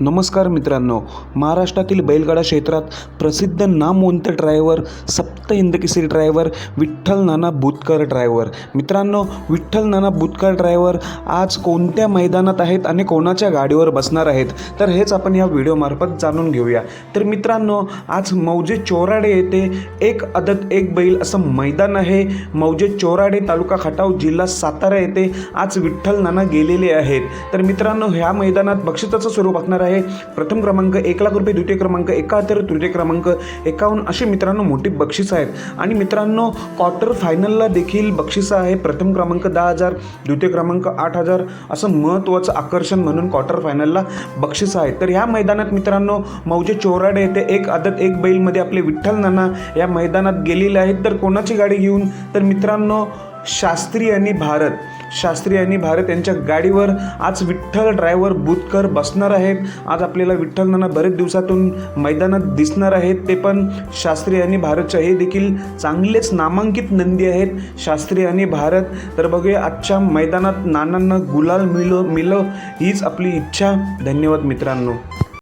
नमस्कार मित्रांनो महाराष्ट्रातील बैलगाडा क्षेत्रात प्रसिद्ध नामवंत ड्रायव्हर सप्त हिंदकेसरी ड्रायव्हर विठ्ठल नाना भूतकर ड्रायव्हर मित्रांनो विठ्ठल नाना बुतकर ड्रायव्हर आज कोणत्या मैदानात आहेत आणि कोणाच्या गाडीवर बसणार आहेत? तर हेच आपण या व्हिडिओमार्फत जाणून घेऊया. तर मित्रांनो आज मौजे चोराडे येथे एक अदत एक बैल असं मैदान आहे. मौजे चोराडे तालुका खटाव जिल्हा सातारा येथे आज विठ्ठल नाना गेलेले आहेत. तर मित्रांनो ह्या मैदानात बक्षिसाचं स्वरूप असणार आहे. प्रथम क्रमांक एक लाख रुपये द्वितीय क्रमांक एकाहत्तर तृतीय क्रमांक एकावन्न. असे मित्रांनो मोठी बक्षिसं आहेत. आणि मित्रांनो क्वार्टर फायनलला देखील बक्षीस आहे. प्रथम क्रमांक दहा हजार द्वितीय क्रमांक आठ हजार. असं महत्त्वाचं आकर्षण म्हणून क्वार्टर फायनलला बक्षीस आहेत. तर ह्या मैदानात मित्रांनो मौजे चोराडे येथे एक आदत एक बैलमध्ये आपले विठ्ठल नाना या मैदानात गेलेले आहेत. तर कोणाची गाडी घेऊन? तर मित्रांनो शास्त्री आणि भारत. शास्त्री आणि भारत यांच्या गाडीवर आज विठ्ठल ड्रायव्हर बुतकर बसणार आहेत. आज आपल्याला विठ्ठलनाना बरेच दिवसातून मैदानात दिसणार आहेत. ते पण शास्त्री आणि भारतच्या. हे देखील चांगलेच नामांकित नंदी आहेत. शास्त्री आणि भारत. तर बघूया आजच्या मैदानात नानांना गुलाल मिलो मिलो हीच आपली इच्छा. धन्यवाद मित्रांनो.